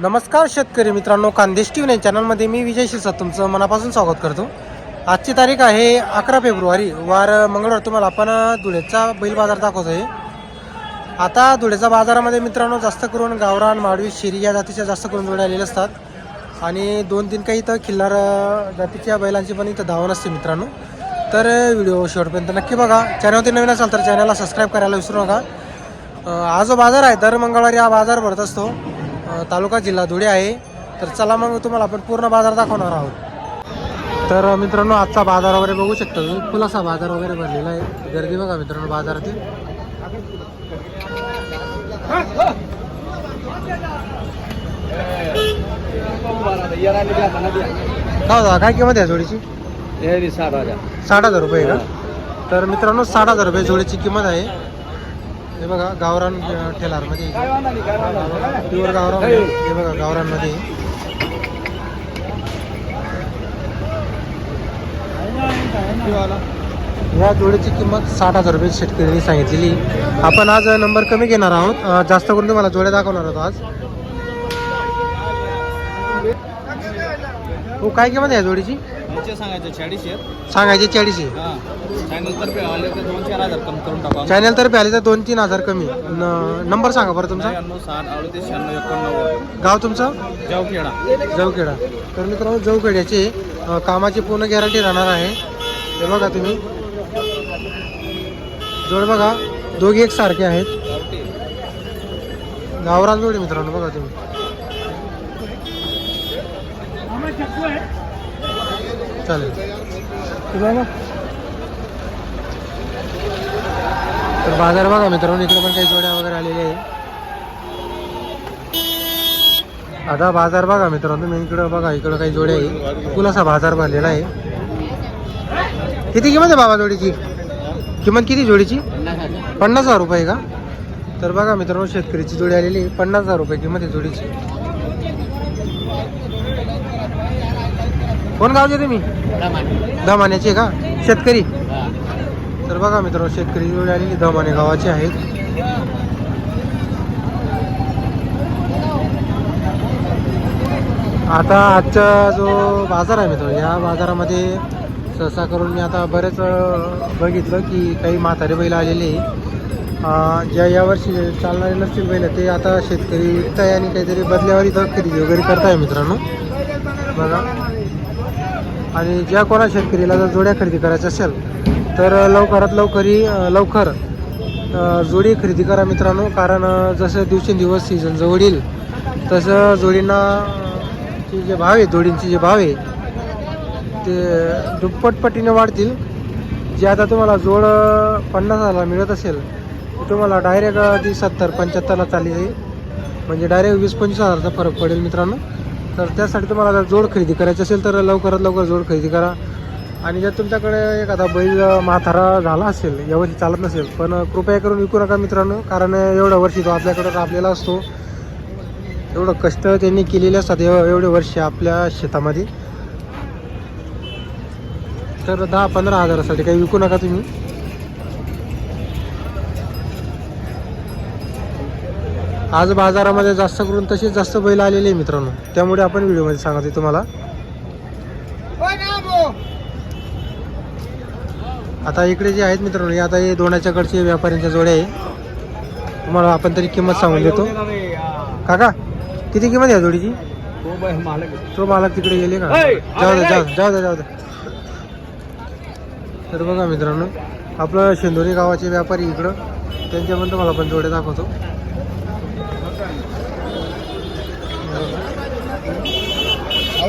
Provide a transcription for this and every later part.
नमस्कार शेतकरी मित्रांनो खानदेश टी व्ही चॅनलमध्ये मी विजय शिरसाट तुमचं मनापासून स्वागत करतो. आजची तारीख आहे अकरा फेब्रुवारी वार मंगळवार. तुम्हाला आपण धुळ्याचा बैल बाजार दाखवतो आहे आता धुळ्याच्या बाजारामध्ये मित्रांनो जास्त करून गावरान माडवी शिरी या जातीच्या जास्त करून जोड्या आलेल्या असतात. आणि दोन तीन काही इथं खिल्लार जातीच्या बैलांची पण इथं धावण असते मित्रांनो. तर व्हिडिओ शेवटपर्यंत नक्की बघा. चॅनलवरती नवीन असाल तर चॅनलला सबस्क्राईब करायला विसरू नका. हा जो बाजार आहे दर मंगळवारी हा बाजार भरत असतो. तालुका जिल्हा धुळे आहे. तर चला मग तुम्हाला आपण पूर्ण बाजार दाखवणार आहोत. तर मित्रांनो आजचा बाजार वगैरे बघू शकता तुम्ही. फुलासा बाजार वगैरे भरलेला आहे. गर्दी बघा मित्रांनो बाजारातील. काय होता काय किंमत आहे जोडीची? साठ हजार. साठ हजार रुपये का? तर मित्रांनो साठ हजार रुपये जोडीची किंमत आहे. हे बघा गावरान अं, ठेलारमध्ये. प्युअर गावरान हे बघा गावरानमध्ये. या जोडीची किंमत साठ हजार रुपये शेतकऱ्यांनी सांगितलेली. आपण आज नंबर कमी घेणार आहोत. जास्त करून तुम्हाला जोड्या दाखवणार आहोत आज. हो काय किंमत आहे या जोडीची? याचे सांगायचे? चाळीस आहेत? सांगायची चाळीस आहे. हा. चॅनल तर्फे आले तर दोन चार हजार कमी करून टाका. चॅनल तर्फे आले तर दोन तीन हजार कमी. न- नंबर सांगा बरं तुमचा. त्र्याण्णव साठ अडतीस शहाण्णव एकोणनव्वद गाव तुमचं? जावखेडा. जवखेडा. तर मित्रांनो जवखेड्याची अं, कामाची पूर्ण गॅरंटी राहणार आहे. हे बघा तुम्ही. जोड बघा. दोघे एक सारखे आहेत. गावरान जोडी मित्रांनो बघा तुम्ही. चालेल. तुम्हाला तर बाजार बघा मित्रांनो इकडे पण काही जोड्या वगैरे आलेल्या आहे आता बाजार बघा मित्रांनो मी इकडं बघा इकडं काही जोड्या आहे कुलासा बाजार भरलेला आहे. किती किंमत आहे बाबा जोडीची? किंमत किती जोडीची? पन्नास हजार रुपये का? तर बघा मित्रांनो शेतकरीची जोडी आलेली आहे. पन्नास हजार रुपये किंमत आहे जोडीची. कोण गावचे तुम्ही? दमान्याचे का? शेतकरी? तर बघा मित्रांनो शेतकरी जोडी आलेली दमाने गावाची आहेत. आता आजचा जो बाजार आहे मित्र या बाजारामध्ये सहसा करून मी आता बरेच बघितलं की काही म्हातारे बैल आलेले ज्या यावर्षी चालणारे नसतील बैल ते आता शेतकरी विकताय आणि काहीतरी बदल्यावर इथं खरेदी वगैरे करताय मित्रांनो. बघा. आणि ज्या कोणा शेतकरीला जर जोड्या खरेदी करायच्या असेल तर लवकरात लवकरी लवकर जोडी खरेदी करा मित्रांनो. कारण जसं दिवसेंदिवस सीझन जवळ येईल तसं जोडींना चे जे भाव आहे जोडींचे जे भाव आहे ते दुप्पटपटीने वाढतील. जे आता तुम्हाला जोड पन्नास हजारला मिळत असेल तुम्हाला डायरेक्ट ती सत्तर पंच्याहत्तरला चालली जाईल. म्हणजे डायरेक्ट वीस पंचवीस हजारचा फरक पडेल मित्रांनो. तर त्यासाठी तुम्हाला जर जोड खरेदी करायची असेल तर लवकरात लवकर जोड खरेदी करा. आणि जर तुमच्याकडे एखादा बैल म्हातारा झाला असेल यावर्षी चालत नसेल पण कृपया करून विकू नका मित्रांनो कारण एवढ्या वर्षी तो आपल्याकडे राबलेला असतो एवढं कष्ट त्यांनी केलेले असतात एव- एवढे वर्ष आपल्या शेतामध्ये. तर दहा पंधरा हजारासाठी काही विकू नका तुम्ही. आज बाजारामध्ये जास्त करून तसेच जास्त बैल आलेले आहे मित्रांनो. त्यामुळे आपण व्हिडिओमध्ये सांगतोय तुम्हाला. आता इकडे जे आहेत मित्रांनो हे आता हे दोनाच्याकडचे व्यापाऱ्यांच्या जोड्या आहे. तुम्हाला आपण तरी किंमत सांगून देतो. काका किती किंमत आहे जोडीची? तो मालक तिकडे गेले का? जाऊ दे अरे, जाऊ जाऊ दे जाऊ दे. तर बघा मित्रांनो आपलं शेंदोरी गावाचे व्यापारी इकडं त्यांच्या पण तुम्हाला आपण जोडे दाखवतो.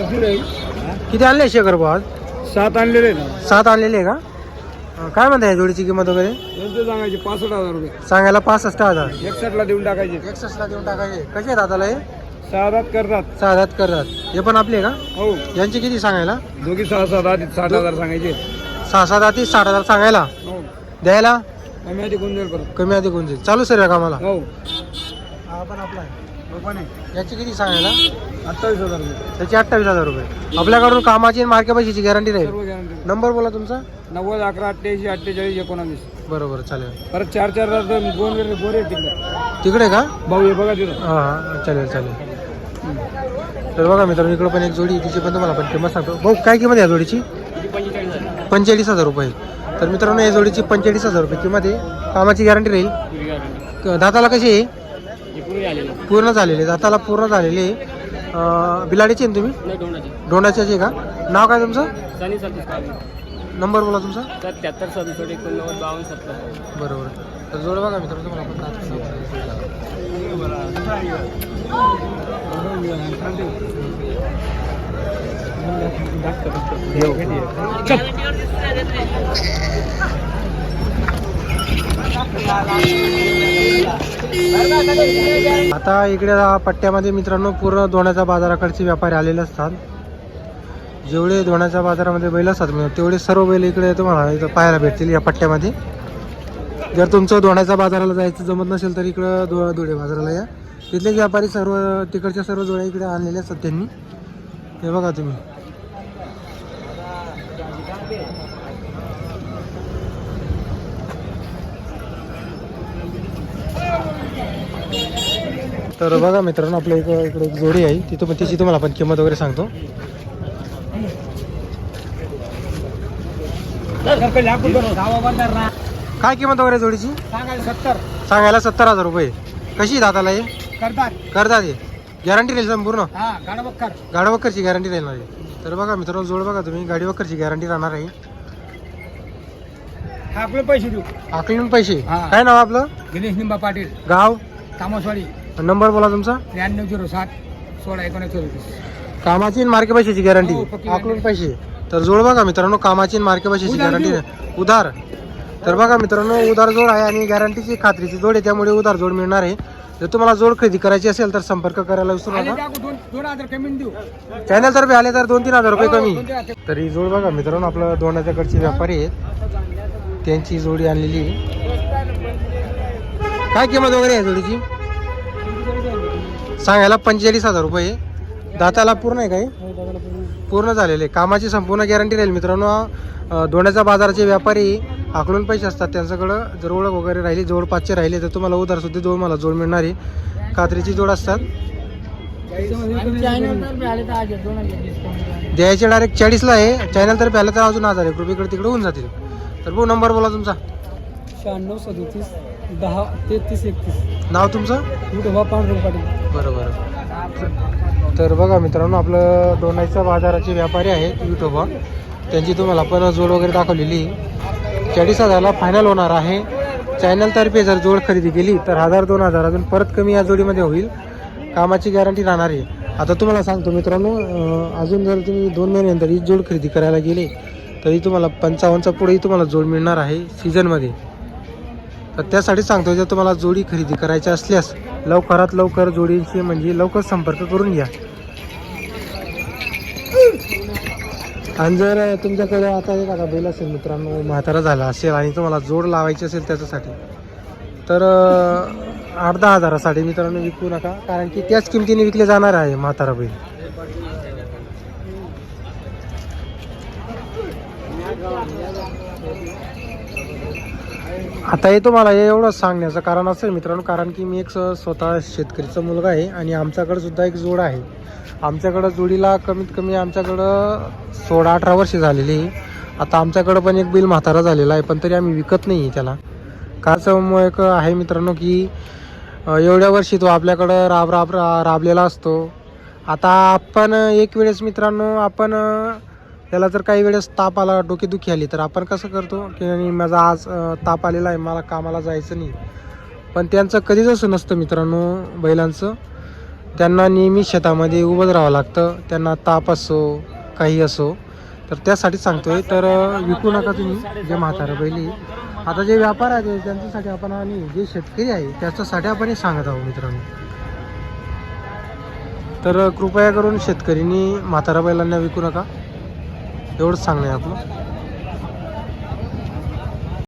किती आणले शेखर भाऊ आज? सात आणलेले ना सात आणलेले आहे का? अं, काय म्हणता या जोडीची किंमत वगैरे? त्यांचे सांगायचे पासष्ट हजार रुपये. सांगायला पासष्ट हजार. एकसष्टला देऊन टाकायचे. एक्ससला देऊन टाकायचे. कसे आहेत दादाला हे? सहा करतात. सहा करतात. हे पण आपले का? हो. यांचे किती सांगायला? दोघी सहा सहा दात साठ हजार सांगायचे. सहा सात हाती साठ हजार सांगायला? हो. द्यायला? कमी आधी गुंजल परत. कमी अधिक होऊन जाईल चालू सर कामाला. हो. हा पण आपला आहे. पण आहे याची किती सांगायला? अठ्ठावीस हजार रुपये. त्याची अठ्ठावीस हजार रुपये. आपल्याकडून कामाची आणि मार्के पैशाची गॅरंटी राहील. सर्व गॅरंटी नंबर बोला तुमचा. नव्वद अकरा अठ्ठ्याऐंशी अठ्ठेचाळीस एकोणावीस. बरोबर चालेल. परत चार चार तास दोन वेळ बोर आहे तिकडे. तिकडे का? भाऊ हे बघा तिथं. हां हां चालेल चालेल. तर बघा मित्रांनो इकडं पण एक जोडी आहे, तिची पण तुम्हाला पण किंमत सांगतो. भाऊ काय किंमत आहे या जोडीची? पंचेचाळीस हजार रुपये तर मित्रांनो या जोडीची पंचेचाळीस हजार रुपये किंमत आहे. कामाची गॅरंटी राहील. क- दाताला कशी आहे? पूर्ण झालेले. दाताला पूर्ण झालेले. आहे. बिलाडीचे आहे ना तुम्ही? डोंडाचे. आहे का? नाव काय तुमचं? नंबर बोला तुमचा. सत्याहत्तर सदुसष्ट एकोणनव्वद बावन्न सत्तर. बरोबर. तर जोड बघा मित्रांनो तुम्हाला आपण दात- आता इकडे पट्ट्यामध्ये मित्रांनो पूर्ण दोण्याच्या बाजाराकडचे व्यापारी आलेले असतात. जेवढे दोण्याच्या बाजारामध्ये बैल असतात म्हणजे तेवढे सर्व बैल इकडे तुम्हाला इथं पाहायला भेटतील या पट्ट्यामध्ये. जर तुमचं दोण्याच्या बाजाराला जायचं जमत नसेल तर इकडं दो धुळे बाजाराला या. तिथले व्यापारी सर्व तिकडच्या सर्व जोड्या इकडे आणलेल्या असतात त्यांनी. हे बघा तुम्ही. तर बघा मित्रांनो आपल्या इकडं इकडे एक जोडी आहे. तिथं पण तिची तुम्हाला आपण किंमत वगैरे सांगतो. काय किंमत वगैरे जोडीची? सांगायला सत्तर हजार रुपये. कशी दाताला हे? करतात हे. गॅरंटी राहील संपूर्ण हा गाडा बक्कर गाडी वक्करची गॅरंटी राहणार आहे तर बघा मित्रांनो जोड बघा तुम्ही. गाडी वक्करची गॅरंटी राहणार आहे. आपले पैसे देऊ. आकलून पैसे? हा. काय नाव आपलं? दिनेश निंबा पाटील. गाव? तामसवाडी नंबर बोला तुमचा. त्र्याण्णव झिरो सात सोळा एकोणीस चौतीस. कामाची आणि मार्के पैशाची गॅरंटी हो, पक्की आकलून पैसे. तर जोड बघा मित्रांनो कामाची आणि मार्के पैशाची उधार गॅरंटी. उधार. तर बघा मित्रांनो उधार जोड आहे आणि गॅरंटीची खात्रीची जोड आहे त्यामुळे उधार जोड मिळणार आहे. जर तुम्हाला जोड खरेदी करायची असेल तर संपर्क करायला विसरू आले नका. टाकू दोन दोन हजार कमी देऊ. चॅनल तर्फे आले तर दोन तीन हजार रुपये हो, कमी. दोन तीन हजार. तर जोड बघा मित्रांनो आपलं दोनाच्याकडचे व्यापारी आहेत. त्यांची जोडी आणलेली काय किंमत वगैरे आहे जोडीची? सांगायला पंचेचाळीस हजार रुपये दाताला पूर्ण आहे काय पूर्ण झालेले कामाची संपूर्ण गॅरंटी राहील मित्रांनो. अं, बाजाराचे व्यापारी आकडून पैसे असतात. त्यांच्याकडं जर ओळख वगैरे राहिली जवळपासचे राहिले तर तुम्हाला उधार सुद्धा दोन मला जोड मिळणार आहे. कात्रीची जोड असतात. द्यायचे डायरेक्ट चाळीसला आहे. चॅनल तर्फे आलं तर अजून हजार एक रुपये तिकडे होऊन जातील. तर भाऊ नंबर बोला तुमचा. शहाण्णव सदोतीस दहा तेहतीस एकतीस. नाव तुमचं? युट्यूबा पांढरे पाटील. बरोबर तर बघा मित्रांनो आपलं दोनाईचा बाजाराचे व्यापारी आहेत युट्यूबवर त्यांची तुम्हाला आपण जोड वगैरे दाखवलेली. चाळीस हजारला फायनल होणार आहे. चॅनलतर्फे जर जोड खरेदी केली तर हजार दोन हजार अजून परत कमी या जोडीमध्ये होईल. कामाची गॅरंटी राहणार आहे. आता तुम्हाला सांगतो मित्रांनो अं, अजून जर तुम्ही दोन महिन्यानंतर ही जोड खरेदी करायला गेले तरी तुम्हाला पंचावन्नचा पुढेही तुम्हाला जोड मिळणार आहे सीझनमध्ये. तर त्यासाठी सांगतो जर तुम्हाला जोडी खरेदी करायची असल्यास लवकरात लवकर जोडीशी म्हणजे लवकर संपर्क करून घ्या. आणि जर तुमच्याकडे आता एक आता बैल असेल मित्रांनो म्हातारा झाला असेल आणि तुम्हाला जोड लावायची असेल त्याच्यासाठी तर आठ दहा हजारासाठी मित्रांनो विकू नका कारण की त्याच किमतीने विकले जाणार आहे म्हातारा बैल. आता हे तुम्हाला हे एवढं सांगण्याचं कारण असेल मित्रांनो कारण की मी एक स्वतः शेतकरीचा मुलगा आहे आणि आमच्याकडं सुद्धा एक जोड आहे. आमच्याकडं जोडीला कमीत कमी आमच्याकडं सोळा अठरा वर्ष झालेली आहे. आता आमच्याकडं पण एक बिल म्हातारा झालेला आहे पण तरी आम्ही विकत नाही आहे त्याला. कारण एक आहे मित्रांनो की एवढ्या वर्षी तो आपल्याकडं राब राब रा- राबलेला असतो. आता आपण एक वेळेस मित्रांनो आपण त्याला जर काही वेळेस ताप आला डोकेदुखी आली तर आपण कसं करतो की नाही माझा आज ताप आलेला आहे मला कामाला जायचं नाही. पण त्यांचं कधीच असं नसतं मित्रांनो बैलांचं. त्यांना नेहमी शेतामध्ये उभं राहावं लागतं. त्यांना ताप असो काही असो तर त्यासाठी सांगतोय. तर विकू नका तुम्ही जे म्हातारे बैली आता जे व्यापार आहे त्यांच्यासाठी आपण आणि जे शेतकरी आहे त्याच्यासाठी आपण हे सांगत आहोत मित्रांनो. तर कृपया करून शेतकरींनी म्हातारा बैलांना विकू नका. एवढंच सांगणं आहे आपलं.